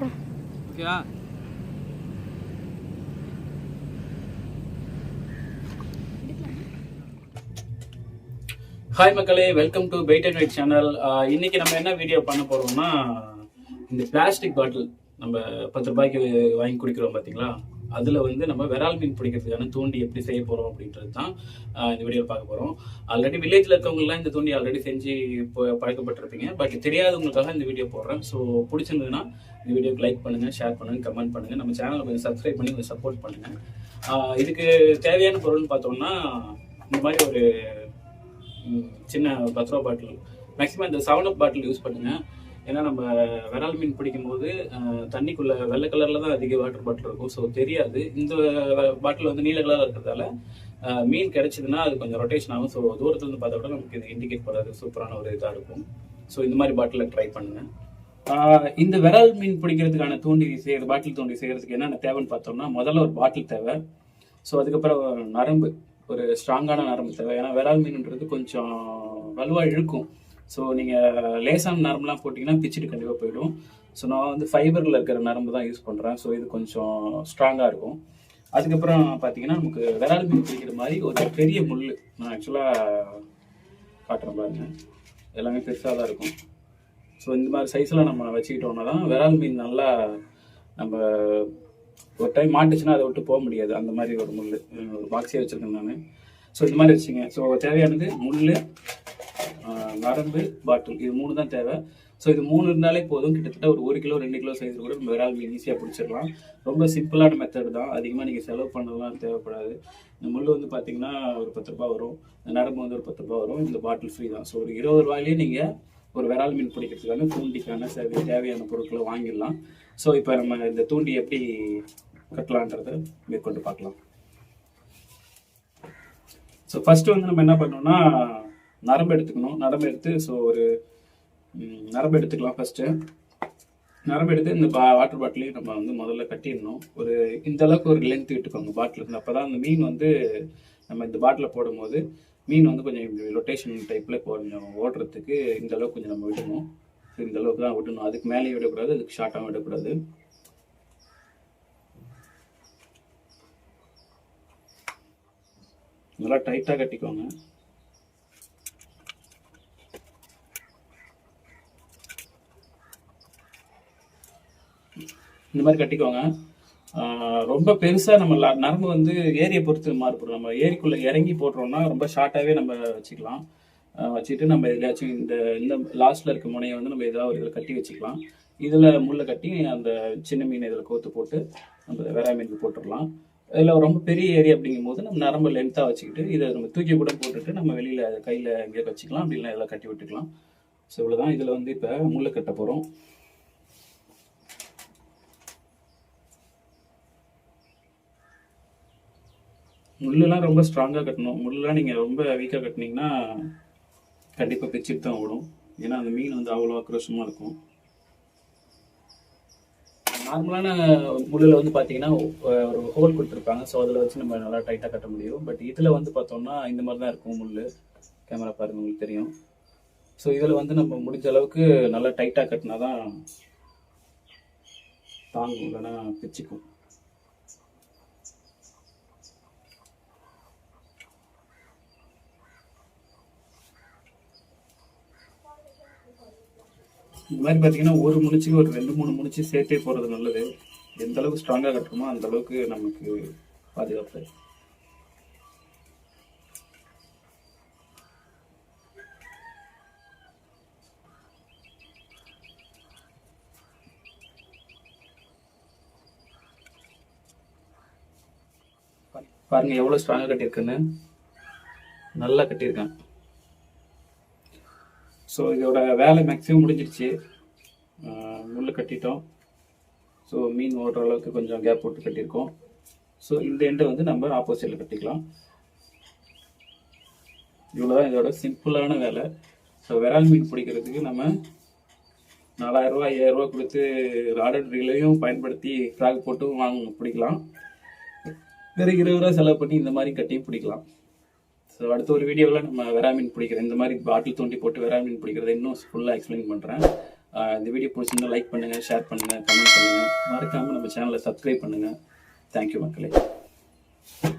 அப்புறம் ஓகேவா ஹாய் மக்களே welcome to paid and wait channel இன்னைக்கு நம்ம என்ன வீடியோ பண்ண போறோம்னா இந்த பிளாஸ்டிக் பாட்டில் நம்ம பத்து ரூபாய்க்கு வாங்கி குடிக்கிறோம் பாத்தீங்களா? அதில் வந்து நம்ம விரால் மீன் பிடிக்கிறதுக்கான தூண்டி எப்படி செய்ய போகிறோம் அப்படின்றது தான் இந்த வீடியோ பார்க்க போகிறோம் ஆல்ரெடி வில்லேஜில் இருக்கவங்கலாம் இந்த தூண்டி ஆல்ரெடி செஞ்சு பழக்கப்பட்டிருப்பீங்க. பட் தெரியாதவங்களுக்காக இந்த வீடியோ போடுறேன். ஸோ பிடிச்சிருந்ததுன்னா இந்த வீடியோக்கு லைக் பண்ணுங்கள் ஷேர் பண்ணுங்க கமெண்ட் பண்ணுங்க. நம்ம சேனலை கொஞ்சம் சப்ஸ்கிரைப் பண்ணி கொஞ்சம் சப்போர்ட் பண்ணுங்கள் இதுக்கு தேவையான பொருள்னு பார்த்தோம்னா இந்த மாதிரி ஒரு சின்ன பத்து ரூபா பாட்டில் மேக்ஸிமம் இந்த செவன் அப் பாட்டில் யூஸ் பண்ணுங்கள் ஏன்னா நம்ம விரால் மீன் பிடிக்கும் போது தண்ணிக்குள்ள வெள்ளை கலர்ல தான் அதிக வாட்டர் பாட்டில் இருக்கும். ஸோ தெரியாது. இந்த பாட்டில் வந்து நீல கலர்ல இருக்கிறதால மீன் கிடைச்சதுன்னா அது கொஞ்சம் ரொட்டேஷன் ஆகும். ஸோ தூரத்துல இருந்து பார்த்தா கூட நமக்கு இது இண்டிகேட் பண்ணாது சூப்பரான ஒரு இதாக இருக்கும். ஸோ இந்த மாதிரி பாட்டில் ட்ரை பண்ணுங்க. இந்த விரால் மீன் பிடிக்கிறதுக்கான தூண்டி செய்யறது பாட்டில் தூண்டி செய்யறதுக்கு என்னென்ன தேவைன்னு பார்த்தோம்னா முதல்ல ஒரு பாட்டில் தேவை. ஸோ அதுக்கப்புறம் நரம்பு. ஒரு ஸ்ட்ராங்கான நரம்பு தேவை. ஏன்னா விரால் மீன்ன்றது கொஞ்சம் வலுவாக இழுக்கும். ஸோ நீங்கள் லேசான நரம்புலாம் போட்டிங்கன்னா பிச்சுட்டு கண்டிப்பாக போயிடும். ஸோ நான் வந்து ஃபைபரில் இருக்கிற நரம்பு தான் யூஸ் பண்ணுறேன் ஸோ இது கொஞ்சம் ஸ்ட்ராங்காக இருக்கும். அதுக்கப்புறம் பார்த்தீங்கன்னா நமக்கு விரால் மீன் பிடிக்கிற மாதிரி ஒரு பெரிய முள் நான் ஆக்சுவலாக காட்டுறேன் பாருங்க. எல்லாமே பெருசாக தான் இருக்கும். ஸோ இந்த மாதிரி சைஸில் நம்ம வச்சுக்கிட்டோம்னா தான் விரால் மீன் நல்லா நம்ம ஒரு டைம் மாட்டுச்சுன்னா அதை விட்டு போக முடியாது. அந்த மாதிரி ஒரு முள் ஒரு பாக்ஸே வச்சுருக்கேன் நான். ஸோ இந்த மாதிரி வச்சுங்க ஸோ தேவையானது முள் நரம்பு பாட்டில் இது மூணு தான் தேவை. ஸோ இது மூணு இருந்தாலே போதும். கிட்டத்தட்ட ஒரு ஒரு கிலோ ரெண்டு கிலோ சைஸில் கூட நம்ம விரால் மீன் ஈஸியாக பிடிச்சிடலாம். ரொம்ப சிம்பிளான மெத்தட் தான். அதிகமாக நீங்கள் செலவு பண்ணலாம் தேவைப்படாது. இந்த முள் வந்து பார்த்தீங்கன்னா ஒரு பத்து ரூபா வரும். இந்த நரம்பு வந்து ஒரு பத்து ரூபா வரும். இந்த பாட்டில் ஃப்ரீ தான். ஸோ ஒரு இருபது ரூபாயிலேயே நீங்கள் ஒரு விரால் மீன் பிடிக்கிறதுக்கான தூண்டிக்கான சேவை தேவையான பொருட்களை வாங்கிடலாம். ஸோ இப்போ நம்ம இந்த தூண்டி எப்படி கட்டலான்றதை மேற்கொண்டு பார்க்கலாம். ஸோ ஃபஸ்ட்டு வந்து நம்ம என்ன பண்ணோம்னா நரம்பு எடுத்துக்கணும். நரம்பு எடுத்து ஸோ ஒரு நரம்பு எடுத்துக்கலாம் ஃபஸ்ட்டு நரம்பு எடுத்து இந்த பா வாட்டர் பாட்டிலையும் நம்ம வந்து முதல்ல கட்டிடணும். ஒரு இந்த அளவுக்கு ஒரு லென்த் விட்டுக்கோங்க பாட்டில் இருந்து. அப்போ தான் அந்த மீன் வந்து நம்ம இந்த பாட்டிலில் போடும்போது மீன் வந்து கொஞ்சம் ரொட்டேஷன் டைப்பில் கொஞ்சம் ஓடுறதுக்கு இந்த அளவுக்கு கொஞ்சம் நம்ம விடணும். இந்த அளவுக்கு தான் விடணும். அதுக்கு மேலேயும் விடக்கூடாது அதுக்கு ஷார்ட்டாகவும் விடக்கூடாது. நல்லா டைட்டாக கட்டிக்கோங்க. இந்த மாதிரி கட்டிக்கோங்க. ரொம்ப பெருசா நம்ம நரம்பு வந்து ஏரியை பொறுத்து மாறுபடும். நம்ம ஏரிக்குள்ள இறங்கி போடுறோம்னா ரொம்ப ஷார்ட்டாவே நம்ம வச்சுக்கலாம். வச்சுட்டு நம்ம எதுலையாச்சும் இந்த இந்த லாஸ்ட்ல இருக்க முனையை வந்து நம்ம ஏதாவது ஒரு இதில் கட்டி வச்சுக்கலாம். இதுல முள்ள கட்டி அந்த சின்ன மீன் இதில் கோத்து போட்டு நம்ம வேற மீனுக்கு போட்டுடலாம். இதில் ரொம்ப பெரிய ஏரி அப்படிங்கும் போது நம்ம நரம்பு லென்த்தாக வச்சுக்கிட்டு இதை நம்ம தூக்கி கூட போட்டுட்டு நம்ம வெளியில் கையில் எங்கேயோ வச்சுக்கலாம். அப்படிலாம் இதெல்லாம் கட்டி விட்டுக்கலாம். ஸோ இவ்வளோதான் இதில் வந்து இப்போ முள்ளை கட்ட போகிறோம் முள்ளெல்லாம் ரொம்ப ஸ்ட்ராங்காக கட்டணும். முள்ளெலாம் நீங்கள் ரொம்ப வீக்காக கட்டினீங்கன்னா கண்டிப்பாக பிச்சுட்டு தான் ஓடும். ஏன்னா அந்த மீன் வந்து அவ்வளோ ஆக்ரோஷமாக இருக்கும். நார்மலான முள்ளில் வந்து பார்த்தீங்கன்னா ஒரு ஹோல் கொடுத்துருப்பாங்க. ஸோ அதில் வச்சு நம்ம நல்லா டைட்டாக கட்ட முடியும். பட் இதில் வந்து பார்த்தோம்னா இந்த மாதிரி தான் இருக்கும் முள் கேமரா பாருங்க உங்களுக்கு தெரியும். ஸோ இதில் வந்து நம்ம முடிஞ்ச அளவுக்கு நல்லா டைட்டாக கட்டினா தான் தாங்கும். இல்லைன்னா பிச்சுக்கும். இந்த மாதிரி பார்த்தீங்கன்னா ஒரு முனிச்சுக்கு ஒரு ரெண்டு மூணு முனிச்சு சேர்த்தே போகிறது நல்லது. எந்த அளவுக்கு ஸ்ட்ராங்காக கட்டுறோமோ அந்த அளவுக்கு நமக்கு பாதுகாப்பு. பாருங்க எவ்வளோ ஸ்ட்ராங்காக கட்டியிருக்குன்னு. நல்லா கட்டியிருக்கேன். ஸோ இதோட வேலை மேக்ஸிமம் முடிஞ்சிடுச்சு முள் கட்டிட்டோம். ஸோ மீன் ஓடுற அளவுக்கு கொஞ்சம் கேப் போட்டு கட்டியிருக்கோம். ஸோ இந்த எண்டை வந்து நம்ம ஆப்போசிட்டில் கட்டிக்கலாம். இவ்வளோதான் இதோட சிம்பிளான வேலை. ஸோ விரால் மீன் பிடிக்கிறதுக்கு நம்ம நாலாயிரரூவா ஐயாயிரரூவா கொடுத்து ராடர் பயன்படுத்தி ஃப்ராக் போட்டும் வாங்க பிடிக்கலாம். வேறு இருபது ரூபா செலவு பண்ணி இந்த மாதிரி கட்டியும் பிடிக்கலாம். ஸோ அடுத்த ஒரு வீடியோவில் நம்ம வெராமின் பிடிக்கிறது இந்த மாதிரி பாட்டில் தோண்டி போட்டு வெராமின் பிடிக்கிறது இன்னும் ஃபுல்லாக எக்ஸ்பிளைன் பண்ணுறேன் இந்த வீடியோ பிடிச்சிருந்தா லைக் பண்ணுங்கள் ஷேர் பண்ணுங்கள் கமெண்ட் பண்ணுங்கள் மறக்காமல் நம்ம சேனலை சப்ஸ்கிரைப் பண்ணுங்கள் தேங்க்யூ மக்களே.